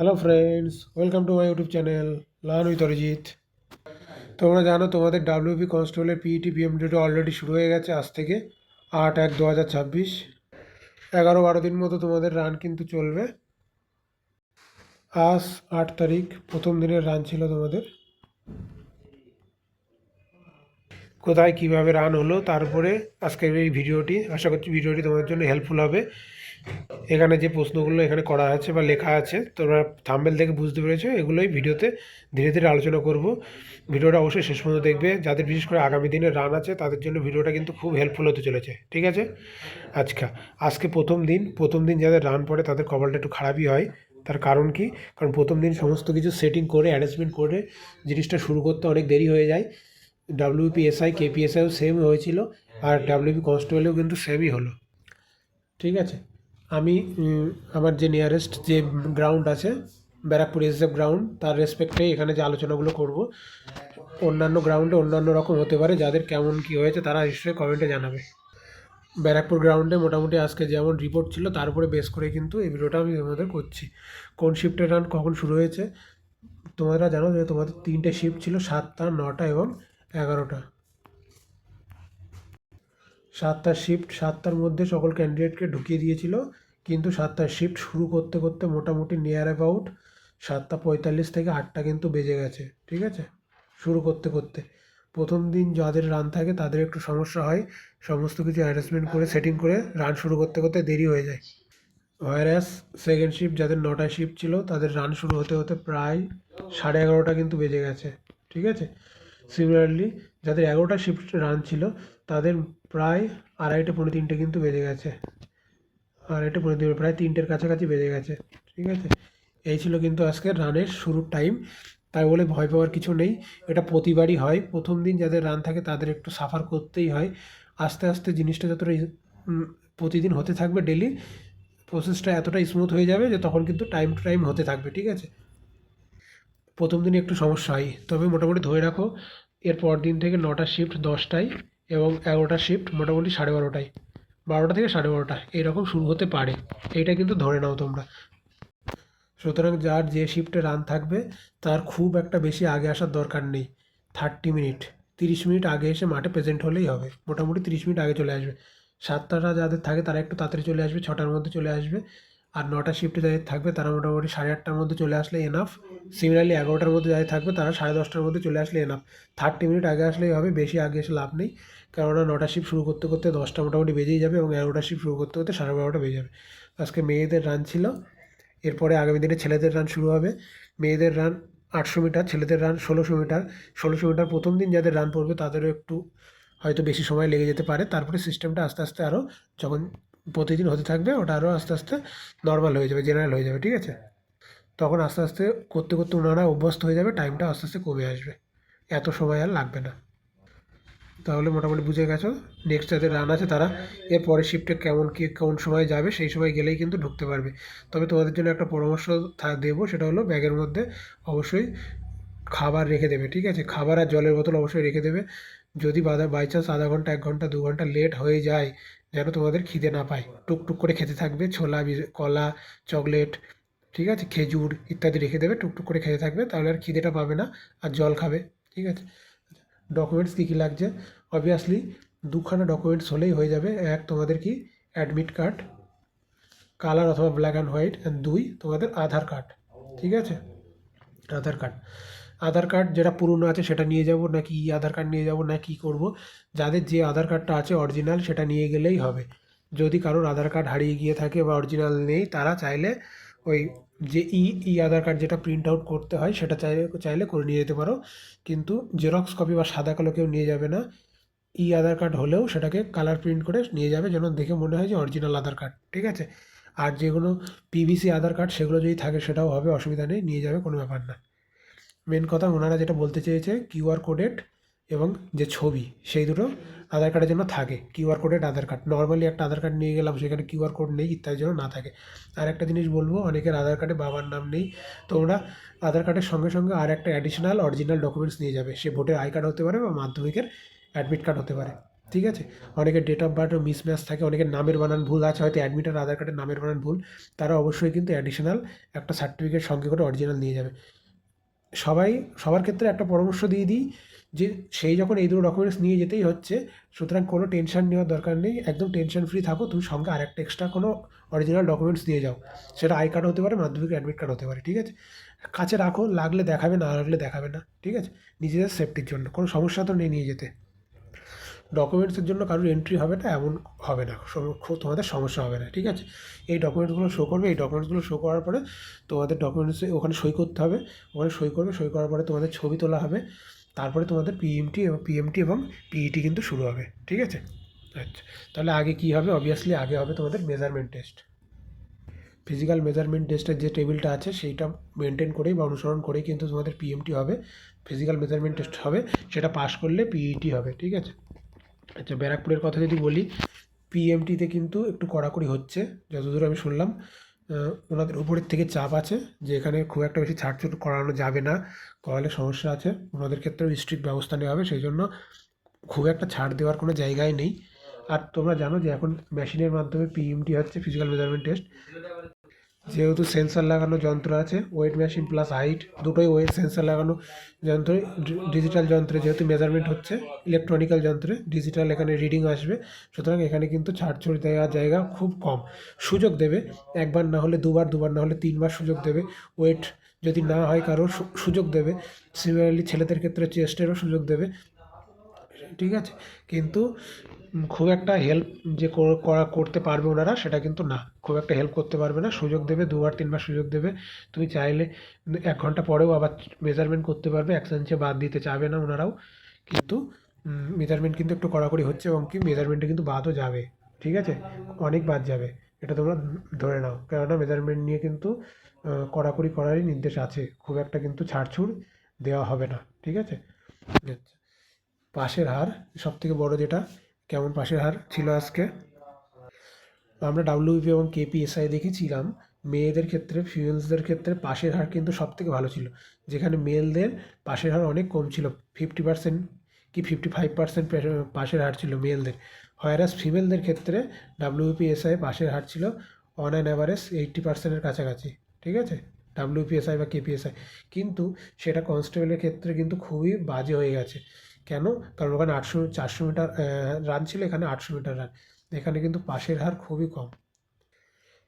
Hello friends welcome to my YouTube channel learn with Arijit তোমরা জানো তোমাদের WP কনস্টেবলের পিইটি পিএমডিটা অলরেডি শুরু হয়ে গেছে আজ থেকে আট এক দু হাজার ছাব্বিশ। এগারো বারো দিন মতো তোমাদের রান কিন্তু চলবে। আজ আট তারিখ, প্রথম দিনের রান ছিল তোমাদের। কোথায় কীভাবে রান হলো, তারপরে আজকের এই ভিডিওটি আশা করছি ভিডিওটি তোমাদের জন্য হেল্পফুল হবে। এখানে যে প্রশ্নগুলো এখানে করা আছে বা লেখা আছে, তোমরা থাম্বেল থেকে বুঝতে পেরেছ, এগুলোই ভিডিওতে ধীরে ধীরে আলোচনা করব। ভিডিওটা অবশ্যই শেষ পর্যন্ত দেখবে। যাদের বিশেষ করে আগামী দিনে রান আছে, তাদের জন্য ভিডিওটা কিন্তু খুব হেল্পফুল হতে চলেছে, ঠিক আছে? আজকা, আজকে প্রথম দিন প্রথম দিন যাদের রান পড়ে, তাদের কপালটা একটু খারাপই হয়। তার কারণ কি? কারণ প্রথম দিন সমস্ত কিছু সেটিং করে অ্যারেঞ্জমেন্ট করে জিনিসটা শুরু করতে অনেক দেরি হয়ে যায়। ডাব্লিউপিএসআই কেপিএসআইও সেম হয়েছিল, আর ডাব্লিউপি কনস্টেবলেও কিন্তু সেমই হলো। ঠিক আছে? আমি আমার যে নিয়ারেস্ট যে গ্রাউন্ড আছে, ব্যারাকপুর এসএফ গ্রাউন্ড তার রেসপেক্টে এখানে যে আলোচনাগুলো করব। অন্যান্য গ্রাউন্ডে অন্যান্য রকম হতে পারে, যাদের কেমন কী হয়েছে, তারা নিশ্চয়ই কমেন্টে জানাবে। ব্যারাকপুর গ্রাউন্ডে মোটামুটি আজকে যেমন রিপোর্ট ছিল, তার উপরে বেস করে কিন্তু এই ভিডিওটা আমি তোমাদের করছি। কোন শিফটের রান কখন শুরু হয়েছে? তোমরা জানো যে তোমাদের তিনটে শিফট ছিল সাতটা, নটা এবং এগারোটা। সাতটার শিফট সাতটার মধ্যে সকল ক্যান্ডিডেটকে ঢুকিয়ে দিয়েছিল। কিন্তু সাতটার শিফট শুরু করতে করতে মোটামুটি নিয়ার অ্যাবাউট সাতটা পঁয়তাল্লিশ থেকে আটটা কিন্তু বেজে গেছে, ঠিক আছে? শুরু করতে করতে। প্রথম দিন যাদের রান থাকে তাদের একটু সমস্যা হয়, সমস্ত কিছু অ্যারেঞ্জমেন্ট করে সেটিং করে রান শুরু করতে করতে দেরি হয়ে যায়। ভাইরাস সেকেন্ড শিফট যাদের নটায় শিফট ছিল, তাদের রান শুরু হতে হতে প্রায় সাড়ে এগারোটা কিন্তু বেজে গেছে, ঠিক আছে? সিমিলারলি যাদের এগারোটা শিফট রান ছিল, তাদের প্রায় আড়াইটে পৌনে তিনটে কিন্তু বেজে গেছে। আড়াইটে পৌনে তিনটে, প্রায় তিনটের কাছাকাছি বেজে গেছে। ঠিক আছে? এই ছিল কিন্তু আজকের রানের শুরুর টাইম তাই বলে ভয় পাওয়ার কিছু নেই। এটা প্রতিবারই হয়। প্রথম দিন যাদের রান থাকে, তাদের একটু সাফার করতেই হয়। আস্তে আস্তে জিনিসটা যতটা প্রতিদিন হতে থাকবে ডেলি প্রসেসটা এতটা স্মুথ হয়ে যাবে যে তখন কিন্তু টাইম টু টাইম হতে থাকবে। ঠিক আছে? প্রথম দিনে একটু সমস্যা হয়। তবে মোটামুটি ধরে রাখো এর পর দিন থেকে নটা শিফট দশটায় এবং এগারোটা শিফট মোটামুটি সাড়ে বারোটায়। বারোটা থেকে সাড়ে বারোটা এইরকম শুরু হতে পারে। এইটা কিন্তু ধরে নাও তোমরা। সুতরাং যার যে শিফটে রান থাকবে, তার খুব একটা বেশি আগে আসার দরকার নেই। থার্টি মিনিট তিরিশ মিনিট আগে এসে মাঠে প্রেজেন্ট হলেই হবে। মোটামুটি তিরিশ মিনিট আগে চলে আসবে। সাতটাটা যাদের থাকে তারা একটু তাড়াতাড়ি চলে আসবে, ছটার মধ্যে চলে আসবে। আর নটা শিফটে যাদের থাকবে তারা মোটামুটি সাড়ে আটটার মধ্যে চলে আসলে এনাফ সিমিলারলি এগারোটার মধ্যে যাদের থাকবে তারা সাড়ে দশটার মধ্যে চলে আসলে এনাফ থার্টি মিনিট আগে আসলেই হবে, বেশি আগে এসে লাভ নেই। কেননা নটা শিফট শুরু করতে করতে দশটা মোটামুটি বেজেই যাবে এবং এগারোটা শিফট শুরু করতে করতে সাড়ে বারোটা বেজে যাবে। আজকে মেয়েদের রান ছিল। এরপরে আগামী দিনে ছেলেদের রান শুরু হবে। মেয়েদের রান আটশো মিটার ছেলেদের রান ষোলোশো মিটার ষোলোশো মিটার প্রথম দিন যাদের রান পড়বে তাদেরও একটু হয়তো বেশি সময় লেগে যেতে পারে। তারপরে সিস্টেমটা আস্তে আস্তে আরও যখন প্রতিদিন হতে থাকবে, ওটা আরও আস্তে আস্তে নর্মাল হয়ে যাবে জেনারেল হয়ে যাবে, ঠিক আছে? তখন আস্তে আস্তে করতে করতে ওনারা অভ্যস্ত হয়ে যাবে টাইমটা আস্তে আস্তে কমে আসবে। এত সময় আর লাগবে না। তাহলে মোটামুটি বুঝে গেছো? নেক্সট যাদের রান আছে তারা এর পরের শিফটে কেমন কী, কোন সময় যাবে, সেই সময় গেলেই কিন্তু ঢুকতে পারবে। তবে তোমাদের জন্য একটা পরামর্শ দেবো, সেটা হলো ব্যাগের মধ্যে অবশ্যই খাবার রেখে দেবে, ঠিক আছে? খাবার আর জলের বোতল অবশ্যই রেখে দেবে। যদি বাধা বাই চান্স আধা ঘণ্টা, এক ঘণ্টা, দু ঘণ্টা লেট হয়ে যায়, যেন তোমাদের খিদে না পায়। টুকটুক করে খেতে থাকবে, ছোলা কলা চকলেট ঠিক আছে? খেজুর ইত্যাদি রেখে দেবে টুকটুক করে খেতে থাকবে, তাহলে আর খিদেটা পাবে না, আর জল খাবে, ঠিক আছে? ডকুমেন্টস কী কী লাগছে? অবভিয়াসলি দুখানা ডকুমেন্টস হলেই হয়ে যাবে। এক, তোমাদের কি? অ্যাডমিট কার্ড কালার অথবা ব্ল্যাক অ্যান্ড হোয়াইট দুই, তোমাদের আধার কার্ড ঠিক আছে? আধার কার্ড আধার কার্ড যেটা পুরনো আছে সেটা নিয়ে যাব নাকি ই আধার কার্ড নিয়ে যাব, না কি করব। যাদের যে আধার কার্ডটা আছে অরিজিনাল সেটা নিয়ে গেলেই হবে। যদি কারোর আধার কার্ড হারিয়ে গিয়ে থাকে বা অরিজিনাল নেই, তারা চাইলে ওই যে ই ই আধার কার্ড যেটা প্রিন্ট আউট করতে হয়, সেটা চাইলে চাইলে করে নিয়ে যেতে পারো। কিন্তু জেরক্স কপি বা সাদা কালো কেউ নিয়ে যাবে না। ই আধার কার্ড হলেও সেটাকে কালার প্রিন্ট করে নিয়ে যাবে, যেন দেখে মনে হয় যে অরিজিনাল আধার কার্ড, ঠিক আছে? আর যেগুলো পিভিসি আধার কার্ড, সেগুলো যদি থাকে সেটাও হবে, অসুবিধা নেই, নিয়ে যাবে, কোনো ব্যাপার না। মেন কথা ওনারা যেটা বলতে চেয়েছে কিউআর কোডেড এবং যে ছবি, সেই দুটো আধার কার্ডের জন্য থাকে। QR coded Aadhaar card normally একটা আধার কার্ড নিয়ে গেলাম, সেখানে কিউআর কোড নেই ইত্যাদি যেন না থাকে। আর একটা জিনিস বলব, অনেকের আধার কার্ডে বাবার নাম নেই, তো ওরা আধার কার্ডের সঙ্গে সঙ্গে আর একটা অ্যাডিশনাল অরিজিনাল ডকুমেন্টস নিয়ে যাবে। সে ভোটের আই কার্ড হতে পারে বা মাধ্যমিকের অ্যাডমিট কার্ড হতে পারে। ঠিক আছে? অনেকের ডেট অফ বার্থও মিসম্যাচ থাকে, অনেকের নামের বানান ভুল আছে, হয়তো অ্যাডমিটার আধার কার্ডের নামের বানান ভুল, তারা অবশ্যই কিন্তু অ্যাডিশনাল একটা সার্টিফিকেট সঙ্গে করে অরিজিনাল নিয়ে যাবে। সবাই, সবার ক্ষেত্রে একটা পরামর্শ দিয়ে দিই যে সেই যখন এই দুটো ডকুমেন্টস নিয়ে যেতেই হচ্ছে, সুতরাং কোনো টেনশন নেওয়ার দরকার নেই, একদম টেনশন ফ্রি থাকো, তুমি সঙ্গে আর একটা এক্সট্রা কোনো অরিজিনাল ডকুমেন্টস দিয়ে যাও। সেটা আই কার্ড হতে পারে, মাধ্যমিক অ্যাডমিট কার্ড হতে পারে, ঠিক আছে? কাছে রাখো, লাগলে দেখাবে, না লাগলে দেখাবে না, ঠিক আছে? নিজেদের সেফটির জন্য, কোনো সমস্যা তো নেই নিয়ে যেতে। ডকুমেন্টসের জন্য কারোর এন্ট্রি হবে না, এমন হবে না। তোমাদের সমস্যা হবে না, ঠিক আছে? এই ডকুমেন্টসগুলো শো করবে, এই ডকুমেন্টসগুলো শো করার পরে তোমাদের ডকুমেন্টসে ওখানে সই করতে হবে। ওখানে সই করবে, সই করার পরে তোমাদের ছবি তোলা হবে। তারপরে তোমাদের পিএমটি এবং পিএমটি এবং পিইটি কিন্তু শুরু হবে, ঠিক আছে? আচ্ছা তাহলে আগে কী হবে? অবভিয়াসলি আগে হবে তোমাদের মেজারমেন্ট টেস্ট ফিজিক্যাল মেজারমেন্ট টেস্টের যে টেবিলটা আছে, সেইটা মেনটেন করেই বা অনুসরণ করেই কিন্তু তোমাদের পিএমটি হবে। ফিজিক্যাল মেজারমেন্ট টেস্ট হবে, সেটা পাস করলে পিইটি হবে, ঠিক আছে? আচ্ছা ব্যারাকপুরের কথা যদি বলি পিএমটিতে কিন্তু একটু কড়াকড়ি হচ্ছে, যতদূর আমি শুনলাম। ওনাদের উপরের থেকে চাপ আছে যে এখানে খুব একটা বেশি ছাড়ছুট করানো যাবে না, করালে সমস্যা আছে। ওনাদের ক্ষেত্রেও স্ট্রিক্ট ব্যবস্থা নেওয়া হবে, সেই জন্য খুব একটা ছাড় দেওয়ার কোনো জায়গায় নেই। আর তোমরা জানো যে এখন মেশিনের মাধ্যমে পিএমটি হচ্ছে ফিজিক্যাল মেজারমেন্ট টেস্ট যেহেতু সেন্সার লাগানো যন্ত্র আছে ওয়েট মেশিন প্লাস হাইট দুটোই ওয়েট সেন্সার লাগানো যন্ত্রে ডিজিটাল যন্ত্রে যেহেতু মেজারমেন্ট হচ্ছে ইলেকট্রনিক্যাল যন্ত্রে ডিজিটাল এখানে রিডিং আসবে, সুতরাং এখানে কিন্তু ছাড়ছুড় দেওয়ার জায়গা খুব কম। সুযোগ দেবে, একবার না হলে দুবার দুবার না হলে তিনবার সুযোগ দেবে ওয়েট যদি না হয় কারও সু- সুযোগ দেবে সিমিলারলি ছেলেদের ক্ষেত্রে চেস্টেরও সুযোগ দেবে, ঠিক আছে? কিন্তু খুব একটা হেল্প যে করা করতে পারবে ওনারা, সেটা কিন্তু না। খুব একটা হেল্প করতে পারবে না। সুযোগ দেবে দুবার তিনবার সুযোগ দেবে। তুমি চাইলে এক ঘণ্টা পরেও আবার মেজারমেন্ট করতে পারবে এক সেঞ্চে বাদ দিতে চাবে না ওনারাও। কিন্তু মেজারমেন্ট কিন্তু একটু কড়াকড়ি হচ্ছে এবং কি মেজারমেন্টে কিন্তু বাদও যাবে। ঠিক আছে? অনেক বাদ যাবে। এটা তোমরা ধরে নাও। কেননা মেজারমেন্ট নিয়ে কিন্তু কড়াকড়ি করারই নির্দেশ আছে। খুব একটা কিন্তু ছাড়ছুড় দেওয়া হবে না। ঠিক আছে? আচ্ছা। পাশের হার সব থেকে বড় যেটা কেমন পাশের হার ছিল আজকে? আমরা ডাব্লিউপি এবং কেপিএসআই দেখেছিলাম, মেয়েদের ক্ষেত্রে ফিমেলসদের ক্ষেত্রে পাশের হার কিন্তু সব থেকে ভালো ছিল। যেখানে মেলদের পাশের হার অনেক কম ছিল ফিফটি পার্সেন্ট কি ফিফটি ফাইভ পার্সেন্ট পাশের হার ছিল মেলদের হয়ারাস ফিমেলদের ক্ষেত্রে ডাব্লিউপিএসআই পাশের হার ছিল অন অ্যান অ্যাভারেজ এইট্টি পার্সেন্টের কাছাকাছি, ঠিক আছে? ডাব্লিউপিএসআই বা কেপিএসআই কিন্তু সেটা কনস্টেবলের ক্ষেত্রে কিন্তু খুবই বাজে হয়ে গেছে। কেন? কারণ ওখানে আটশো, চারশো মিটার রান ছিল, এখানে আটশো মিটার রান এখানে কিন্তু পাশের হার খুবই কম।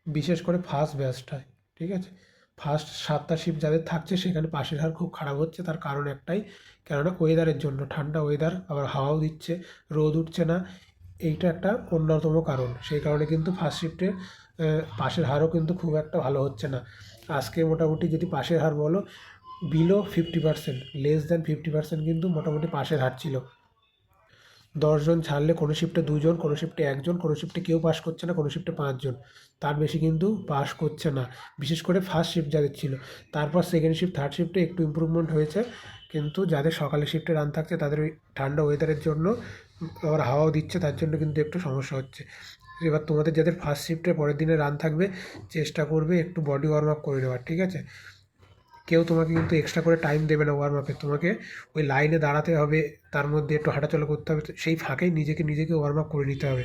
বিশেষ করে ফার্স্ট ব্যাচটায় ঠিক আছে? ফার্স্ট সাতটা শিফট যাদের থাকছে, সেখানে পাশের হার খুব খারাপ হচ্ছে। তার কারণ একটাই, কেননা ওয়েদারের জন্য, ঠান্ডা ওয়েদার আবার হাওয়াও দিচ্ছে, রোদ উঠছে না। এইটা একটা অন্যতম কারণ। সেই কারণে কিন্তু ফার্স্ট শিফটে পাশের হারও কিন্তু খুব একটা ভালো হচ্ছে না। আজকে মোটামুটি যদি পাশের হার বলো below fifty percent less than fifty percent কিন্তু মোটামুটি পাশের হার ছিল। দশজন ছাড়লে কোনো শিফটে দুজন, কোনো শিফটে একজন, কোনো শিফটে কেউ পাস করছে না, কোনো শিফটে পাঁচজন। তার বেশি কিন্তু পাস করছে না। বিশেষ করে ফার্স্ট শিফট যাদের ছিল। তারপর সেকেন্ড শিফট থার্ড শিফটে একটু ইম্প্রুভমেন্ট হয়েছে। কিন্তু যাদের সকালে শিফটে রান থাকছে, তাদের ওই ঠান্ডা ওয়েদারের জন্য আবার হাওয়াও দিচ্ছে, তার জন্য কিন্তু একটু সমস্যা হচ্ছে। এবার তোমাদের যাদের ফার্স্ট শিফটে পরের দিনে রান থাকবে, চেষ্টা করবে একটু বডি ওয়ার্ম আপ করে নেওয়ার, ঠিক আছে? কেউ তোমাকে কিন্তু এক্সট্রা করে টাইম দেবে না, ওয়ার্ম আপে তোমাকে ওই লাইনে দাঁড়াতে হবে, তার মধ্যে একটু হাঁটাচলা করতে হবে, সেই ফাঁকেই নিজেকে নিজেকে ওয়ার্ম আপ করে নিতে হবে।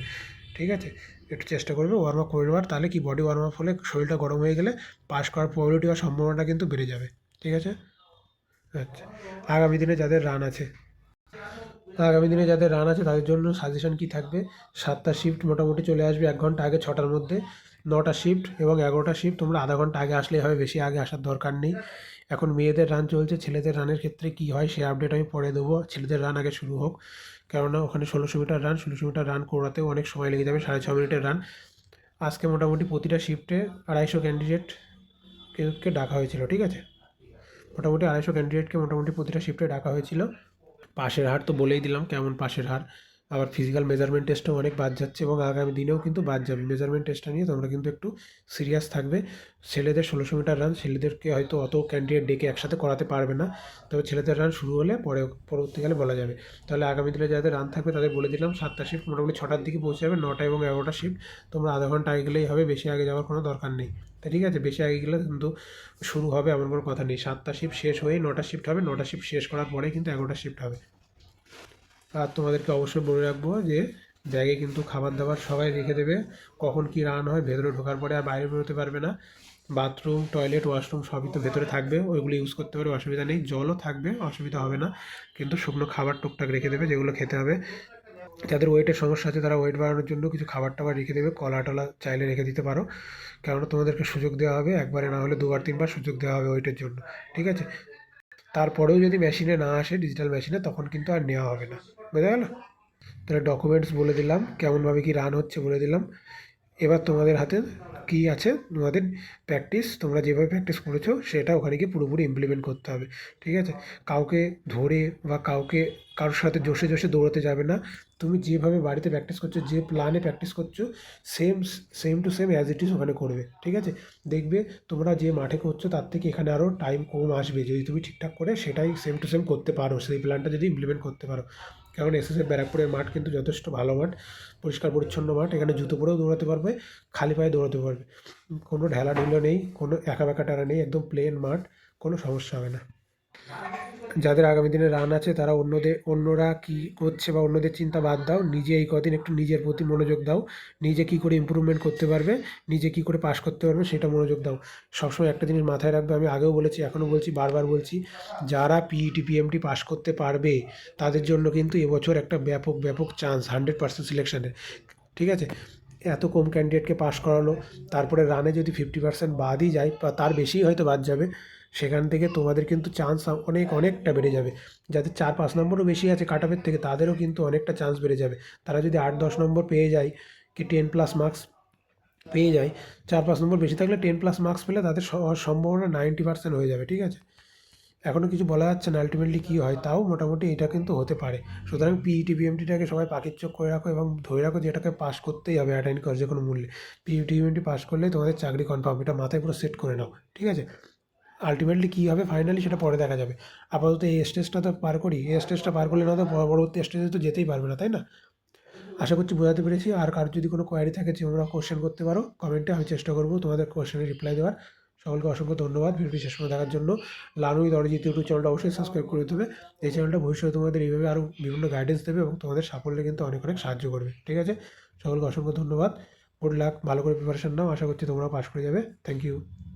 ঠিক আছে? একটু চেষ্টা করবে ওয়ার্ম আপ করে নেওয়ার, তাহলে কি বডি ওয়ার্ম আপ হলে শরীরটা গরম হয়ে গেলে পাস করার প্রবলিটি হওয়ার সম্ভাবনা কিন্তু বেড়ে যাবে। ঠিক আছে? আচ্ছা। আগামী দিনে যাদের রান আছে, আগামী দিনে যাদের রান আছে, তাদের জন্য সাজেশন কি থাকবে? সাতটা শিফট মোটামুটি চলে আসবে এক ঘণ্টা আগে ছটার মধ্যে। নটা শিফট এবং এগারোটা শিফট তোমরা আধা ঘণ্টা আগে আসলেই হবে, বেশি আগে আসার দরকার নেই। এখন মেয়েদের রান চলছে, ছেলেদের রানের ক্ষেত্রে কি হয় সে আপডেট আমি পরে দেবো। ছেলেদের রান আগে শুরু হোক, কেননা ওখানে ষোলোশো মিটার রান ষোলোশো মিটার রান করাতেও অনেক সময় লেগে যাবে, সাড়ে ছ মিনিটের রান আজকে মোটামুটি প্রতিটা শিফটে আড়াইশো ক্যান্ডিডেটকে ডাকা হয়েছিল, ঠিক আছে? মোটামুটি আড়াইশো ক্যান্ডিডেটকে মোটামুটি প্রতিটা শিফটে ডাকা হয়েছিল। পাশের হার তো বলেই দিলাম, কেমন পাশের হার? আবার ফিজিক্যাল মেজারমেন্ট টেস্টও অনেক বাদ যাচ্ছে এবং আগামী দিনেও কিন্তু বাদ যাবে। মেজারমেন্ট টেস্টটা নিয়ে তোমরা কিন্তু একটু সিরিয়াস থাকবে। ছেলেদের ষোলোশো মিটার রান ছেলেদেরকে হয়তো অত ক্যান্ডিডেট ডেকে একসাথে করাতে পারবে না। তবে ছেলেদের রান শুরু হলে পরে, পরবর্তীকালে বলা যাবে। তাহলে আগামী দিনে যাদের রান থাকবে তাদের বলে দিলাম, সাতটা শিফট মোটামুটি ছটার দিকে পৌঁছে যাবে, নটা এবং এগারোটা শিফট তোমরা আধা ঘণ্টা আগে গেলেই হবে, বেশি আগে যাওয়ার কোনো দরকার নেই। তা ঠিক আছে, বেশি আগে গেলে কিন্তু শুরু হবে এমন কোনো কথা নেই। সাতটা শিফট শেষ হয়েই নটা শিফট হবে, নটা শিফট শেষ করার পরে কিন্তু এগারোটা শিফট হবে। আর তোমাদেরকে অবশ্যই বলে রাখব যে, ব্যাগে কিন্তু খাবার দাবার সবাই রেখে দেবে। কখন কি রান হয়, ভেতরে ঢোকার পরে আর বাইরে বেরোতে পারবে না। বাথরুম, টয়লেট, ওয়াশরুম সবই তো ভেতরে থাকবে, ওইগুলো ইউজ করতে পারে অসুবিধা নেই। জলও থাকবে, অসুবিধা হবে না। কিন্তু শুকনো খাবার টুকটাক রেখে দেবে, যেগুলো খেতে হবে। যাদের ওয়েটের সমস্যা আছে, তারা ওয়েট বাড়ানোর জন্য কিছু খাবার টাবার রেখে দেবে, কলা টলা চাইলে রেখে দিতে পারো। কেননা তোমাদেরকে সুযোগ দেওয়া হবে, একবারে না হলে দুবার, তিনবার সুযোগ দেওয়া হবে ওয়েটের জন্য। ঠিক আছে? তারপরেও যদি মেশিনে না আসে ডিজিটাল মেশিনে তখন কিন্তু আর নেওয়া হবে না। বোঝা গেল তাহলে ডকুমেন্টস বলে দিলাম, কেমনভাবে কি রান হচ্ছে বলে দিলাম। এবার তোমাদের হাতে কী আছে? তোমাদের প্র্যাকটিস তোমরা যেভাবে প্র্যাকটিস করেছ, সেটা ওখানে গিয়ে পুরোপুরি ইমপ্লিমেন্ট করতে হবে, ঠিক আছে? কাউকে ধরে বা কাউকে, কারোর সাথে জোশে জোশে দৌড়াতে যাবে না। তুমি যেভাবে বাড়িতে প্র্যাকটিস করছ, যে প্ল্যানে প্র্যাকটিস করছ same same to same as it is ওখানে করবে, ঠিক আছে? দেখবে তোমরা যে মাঠে করছ, তার থেকে এখানে আরও টাইম কম আসবে। যদি তুমি ঠিকঠাক করে সেটাই সেম টু সেম করতে পারো, সেই প্ল্যানটা যদি ইমপ্লিমেন্ট করতে পারো। কারণ এসএসএ ব্যারাকপুরের মাঠ কিন্তু যথেষ্ট ভালো মাঠ, পরিষ্কার পরিচ্ছন্ন মাঠ, এখানে জুতো পরেও দৌড়াতে পারবে, খালি পায়ে দৌড়াতে পারবে। কোনো ঢেলা ঢুলো নেই, কোনো একা বেঁকা টানা নেই, একদম প্লেন মাঠ, কোনো সমস্যা হবে না। যাদের আগামী দিনে রান আছে, তারা অন্যদের, অন্যরা কি করছে বা অন্যদের চিন্তা বাদ দাও। নিজে এই কদিন একটু নিজের প্রতি মনোযোগ দাও। নিজে কি করে ইমপ্রুভমেন্ট করতে পারবে, নিজে কি করে পাশ করতে পারবে সেটা মনোযোগ দাও। সবসময় একটা জিনিস মাথায় রাখবে, আমি আগেও বলেছি এখনও বলছি, বারবার বলছি, যারা পিইটি পিএমটি পাশ করতে পারবে, তাদের জন্য কিন্তু এবছর একটা ব্যাপক ব্যাপক চান্স হান্ড্রেড পার্সেন্ট সিলেকশানের ঠিক আছে? এত কম ক্যান্ডিডেটকে পাশ করালো, তারপরে রানে যদি ফিফটি পার্সেন্ট বাদই যায়, বা তার বেশিই হয়তো বাদ যাবে সেখান থেকে তোমাদের কিন্তু চান্স অনেক, অনেকটা বেড়ে যাবে। যাদের চার, পাঁচ নম্বরও বেশি আছে কাট অফের থেকে, তাদেরও কিন্তু অনেকটা চান্স বেড়ে যাবে। তারা যদি আট, দশ নম্বর পেয়ে যায়, কি টেন প্লাস মার্কস পেয়ে যায়, চার, পাঁচ নম্বর বেশি থাকলে টেন প্লাস মার্কস পেলে তাদের সম্ভাবনা নাইনটি পার্সেন্ট হয়ে যাবে, ঠিক আছে? এখনও কিছু বলা যাচ্ছে না আলটিমেটলি কী হয়, তাও মোটামুটি এটা কিন্তু হতে পারে। সুতরাং E পিইটি বিএমটিটাকে সবাই পাখির চোখ করে রাখো এবং ধরে রাখো যে এটাকে পাস করতেই হবে অ্যাটেন্ড করে যে কোনো মূল্যে। পিইটি বিএমটি পাস করলেই তোমাদের চাকরি কনফার্ম এটা মাথায় পুরো সেট করে নাও, ঠিক আছে? আলটিমেটলি কী হবে? ফাইনালি সেটা পরে দেখা যাবে। আপাতত এই স্টেজটা তো পার করি। এই স্টেজটা পার করলে না তো পরবর্তী স্টেজে তো যেতেই পারবে না, তাই না? আশা করছি বোঝাতে পেরেছি। আর কার যদি কোনো কোয়ারি থাকে তোমরা কোশ্চেন করতে পারো কমেন্টে আমি চেষ্টা করব তোমাদের কোশ্চেনের রিপ্লাই দেওয়ার। সকলকে অসংখ্য ধন্যবাদ। ভিডিওটি শেষ করে দেখার জন্য। লানুই অরিজিৎ ইউটিউব চ্যানেলটা অবশ্যই সাবস্ক্রাইব করে দেবে। এই চ্যানেলটা ভবিষ্যতে তোমাদের এইভাবে আরও বিভিন্ন গাইডেন্স দেবে এবং তোমাদের সাফল্যে কিন্তু অনেক অনেক সাহায্য করবে। ঠিক আছে? সকলকে অসংখ্য ধন্যবাদ। গুড লাক ভালো করে প্রিপারেশন নাও। আশা করছি তোমরা পাস করে যাবে। Thank you